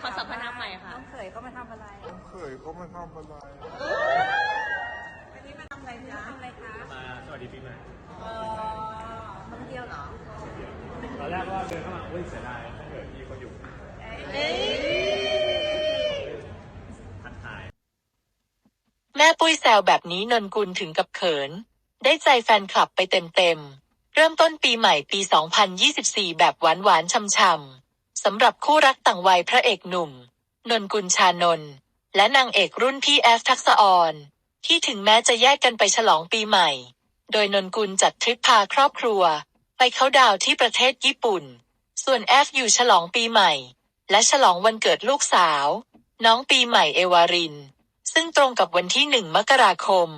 ขอสรรพนามใหม่ค่ะน้องเขยก็มาทำอะไรเคยก็ไม่ทำอะไรวันนี้มาทำอะไรจ๊ะทำอะไรคะมาสวัสดีปีใหม่เออมาคนเดียวเหรอตอนแรกก็เดินเข้ามาอุ้ยเสียดายถ้าเกิดมีคนอยู่เอ้ยทักทายแม่ปุ้ยแซวแบบนี้นนกุลถึงกับเขิน ได้ใจแฟนคลับไปเต็มๆเริ่มต้นปีใหม่ปี 2024 แบบหวานๆช่ำๆ สำหรับคู่รักต่างวัยพระเอกหนุ่ม นนกุลชานนท์และนางเอกรุ่นพี่แอฟทักษออนที่ถึงแม้จะแยกกันไปฉลองปีใหม่ โดยนนกุลจัดทริปพาครอบครัว ไปเขาดาวที่ประเทศญี่ปุ่น ส่วนแอฟอยู่ฉลองปีใหม่ และฉลองวันเกิดลูกสาว น้องปีใหม่เอวาริน ซึ่งตรงกับวันที่หนึ่งมกราคม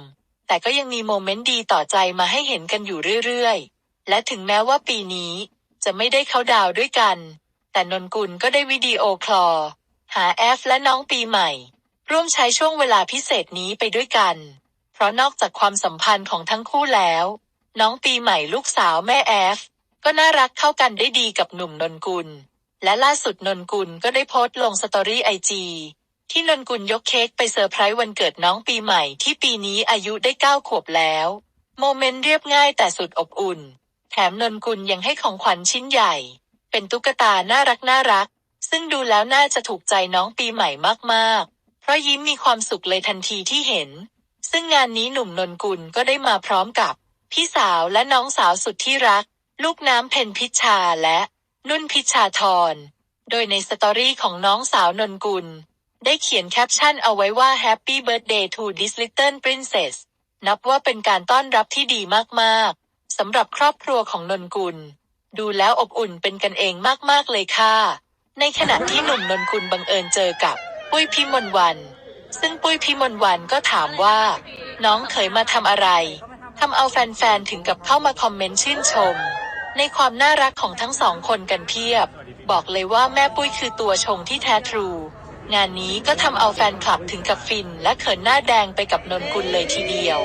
แต่ก็ยังมีโมเมนต์ดีต่อใจมาให้เห็นกันอยู่เรื่อยๆ และถึงแม้ว่าปีนี้จะไม่ได้เข้าดาวด้วยกัน แต่นนกุลก็ได้วิดีโอคลอหาแอฟและน้องปีใหม่ ร่วมใช้ช่วงเวลาพิเศษนี้ไปด้วยกัน เพราะนอกจากความสัมพันธ์ของทั้งคู่แล้ว น้องปีใหม่ลูกสาวแม่แอฟ ก็น่ารักเข้ากันได้ดีกับหนุ่มนนกุล และล่าสุดนนกุลก็ได้โพสต์ลงสตอรี่ไอจีที่นนกุลยกเค้กไปเซอร์ไพรส์วันเกิดน้องปีใหม่ที่ปีนี้อายุได้เก้าขวบแล้ว โมเมนต์เรียบง่ายแต่สุดอบอุ่น แถมนนกุลยังให้ของขวัญชิ้นใหญ่ เป็นตุ๊กตาน่ารักน่ารัก ซึ่งดูแล้วน่าจะถูกใจน้องปีใหม่มากๆ เพราะยิ้มมีความสุขเลยทันทีที่เห็น ซึ่งงานนี้หนุ่มนนกุลก็ได้มาพร้อมกับ พี่สาวและน้องสาวสุดที่รัก ลูกน้ำเพนพิชชาและนุ่นพิชชาธร โดยในสตอรี่ของน้องสาวนนกุล ได้เขียนแคปชั่นเอาไว้ว่า Happy Birthday to this little princess นับว่าเป็นการต้อนรับที่ดีมากๆสำหรับครอบครัวของนนกุล ดูแล้วอบอุ่นเป็นกันเองมากๆเลยค่ะ ในขณะที่หนุ่มนนกุลบังเอิญเจอกับปุ้ยพิมลวัน ซึ่งปุ้ยพิมลวันก็ถามว่า น้องเคยมาทำอะไรทำเอาแฟนๆถึงกับเข้ามาคอมเมนต์ชื่นชม ในความน่ารักของทั้งสองคนกันเพียบ บอกเลยว่าแม่ปุ้ยคือตัวชงที่แท้ทรู งานนี้ก็ทำเอาแฟนคลับถึงกับฟิน และเขินหน้าแดงไปกับนนกุลเลยทีเดียว